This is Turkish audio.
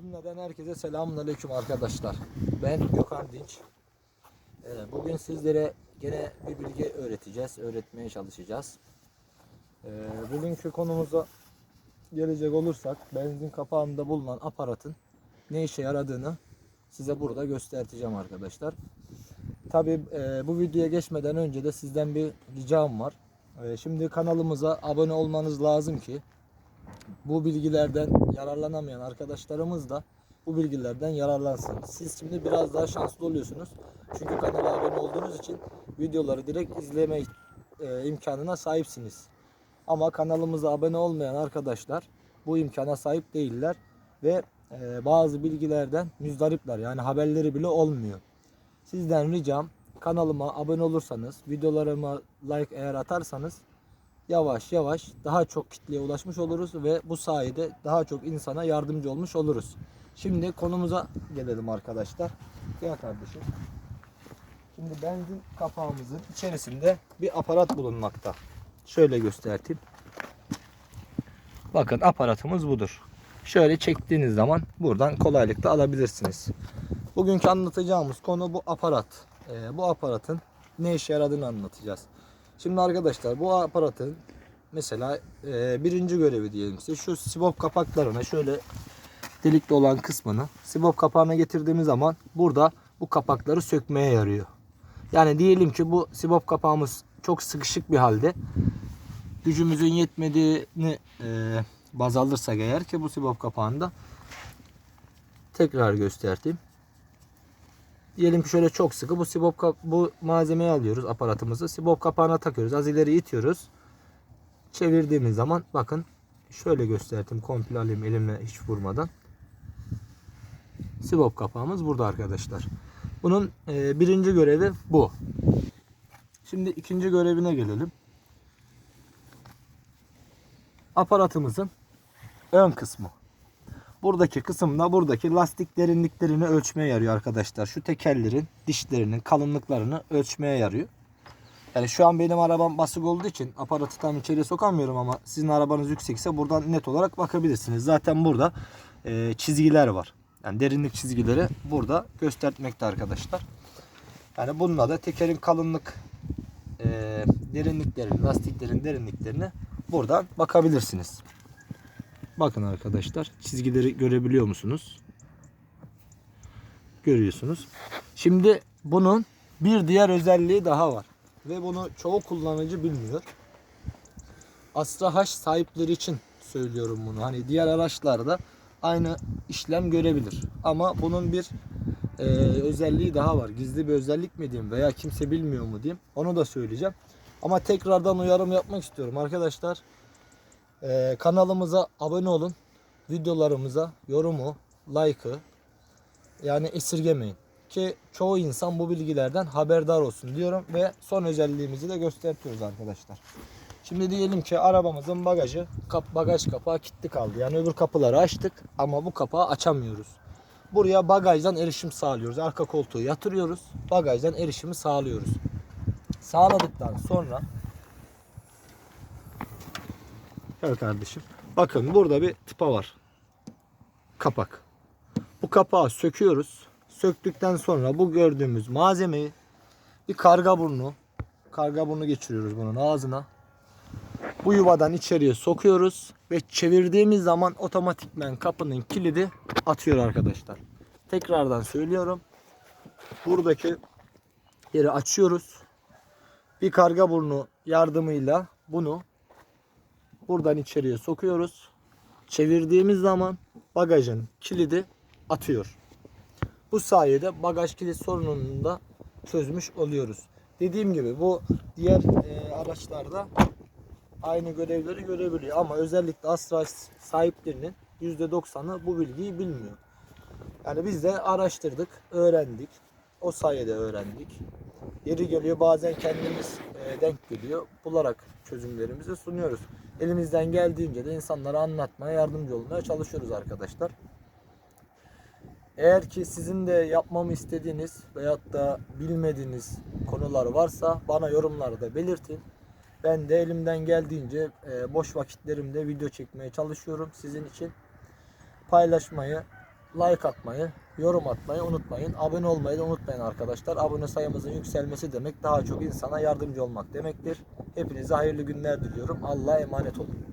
Cümleden herkese selamünaleyküm arkadaşlar. Ben Gökhan Dinç. Ee, Bugün sizlere gene bir bilgi öğreteceğiz, öğretmeye çalışacağız. Ee, Bugünkü konumuza gelecek olursak benzin kapağında bulunan aparatın ne işe yaradığını size burada göstereceğim arkadaşlar. Tabi bu videoya geçmeden önce de sizden bir ricam var. Ee, Şimdi kanalımıza abone olmanız lazım ki bu bilgilerden yararlanamayan arkadaşlarımız da bu bilgilerden yararlansın. Siz şimdi biraz daha şanslı oluyorsunuz. Çünkü kanala abone olduğunuz için videoları direkt izleme e, imkanına sahipsiniz. Ama kanalımıza abone olmayan arkadaşlar bu imkana sahip değiller ve e, bazı bilgilerden müzdaripler. Yani haberleri bile olmuyor. Sizden ricam kanalıma abone olursanız, videolarıma like eğer atarsanız yavaş yavaş daha çok kitleye ulaşmış oluruz ve bu sayede daha çok insana yardımcı olmuş oluruz. Şimdi konumuza gelelim arkadaşlar. Gel kardeşim. Şimdi benzin kapağımızın içerisinde bir aparat bulunmakta. Şöyle göstereyim. Bakın aparatımız budur. Şöyle çektiğiniz zaman buradan kolaylıkla alabilirsiniz. Bugünkü anlatacağımız konu bu aparat. Ee, bu aparatın ne işe yaradığını anlatacağız. Şimdi arkadaşlar bu aparatın mesela e, birinci görevi diyelim size şu sibop kapaklarına şöyle delikli olan kısmını sibop kapağına getirdiğimiz zaman burada bu kapakları sökmeye yarıyor. Yani diyelim ki bu sibop kapağımız çok sıkışık bir halde gücümüzün yetmediğini e, baz alırsak eğer ki bu sibop kapağında tekrar göstereyim. Diyelim ki şöyle çok sıkı bu sibop bu malzemeyi alıyoruz aparatımızı. Sibop kapağına takıyoruz. Az ileri itiyoruz. Çevirdiğimiz zaman bakın şöyle gösterdim. Komple alayım elimle hiç vurmadan. Sibop kapağımız burada arkadaşlar. Bunun e, birinci görevi bu. Şimdi ikinci görevine gelelim. Aparatımızın ön kısmı. Buradaki kısımda buradaki lastik derinliklerini ölçmeye yarıyor arkadaşlar. Şu tekerlerin dişlerinin kalınlıklarını ölçmeye yarıyor. Yani şu an benim arabam basık olduğu için aparatı tam içeriye sokamıyorum ama sizin arabanız yüksekse buradan net olarak bakabilirsiniz. Zaten burada e, çizgiler var. Yani derinlik çizgileri burada göstermekte arkadaşlar. Yani bununla da tekerin kalınlık e, derinliklerini, lastiklerin derinliklerini buradan bakabilirsiniz. Bakın arkadaşlar çizgileri görebiliyor musunuz? Görüyorsunuz. Şimdi bunun bir diğer özelliği daha var. Ve bunu çoğu kullanıcı bilmiyor. Astra H sahipleri için söylüyorum bunu. Hani diğer araçlarda aynı işlem görebilir. Ama bunun bir e, özelliği daha var. Gizli bir özellik mi diyeyim veya kimse bilmiyor mu diyeyim. Onu da söyleyeceğim. Ama tekrardan uyarım yapmak istiyorum arkadaşlar. Ee, kanalımıza abone olun. Videolarımıza yorumu, like'ı yani esirgemeyin. Ki çoğu insan bu bilgilerden haberdar olsun diyorum ve son özelliğimizi de gösteriyoruz arkadaşlar. Şimdi diyelim ki arabamızın bagajı, kap, bagaj kapağı kilitli kaldı. Yani öbür kapıları açtık ama bu kapağı açamıyoruz. Buraya bagajdan erişim sağlıyoruz. Arka koltuğu yatırıyoruz. Bagajdan erişimi sağlıyoruz. Sağladıktan sonra Gel kardeşim. Bakın burada bir tıpa var. Kapak. Bu kapağı söküyoruz. Söktükten sonra bu gördüğümüz malzemeyi bir karga burnu karga burnu geçiriyoruz bunun ağzına. Bu yuvadan içeriye sokuyoruz ve çevirdiğimiz zaman otomatikmen kapının kilidi atıyor arkadaşlar. Tekrardan söylüyorum. Buradaki yeri açıyoruz. Bir karga burnu yardımıyla bunu buradan içeriye sokuyoruz. Çevirdiğimiz zaman bagajın kilidi atıyor. Bu sayede bagaj kilit sorununu da çözmüş oluyoruz. Dediğim gibi bu diğer e, araçlarda aynı görevleri görebiliyor ama özellikle Astra sahiplerinin %90'ı bu bilgiyi bilmiyor. Yani biz de araştırdık, öğrendik. O sayede öğrendik. Yeri geliyor bazen kendimiz e, denk geliyor. Bularak çözümlerimizi sunuyoruz. Elimizden geldiğince de insanlara anlatmaya yardımcı olmaya çalışıyoruz arkadaşlar. Eğer ki sizin de yapmamı istediğiniz veyahut da bilmediğiniz konular varsa bana yorumlarda belirtin. Ben de elimden geldiğince e, boş vakitlerimde video çekmeye çalışıyorum sizin için. Paylaşmayı like atmayı, yorum atmayı unutmayın. Abone olmayı da unutmayın arkadaşlar. Abone sayımızın yükselmesi demek daha çok insana yardımcı olmak demektir. Hepinize hayırlı günler diliyorum. Allah'a emanet olun.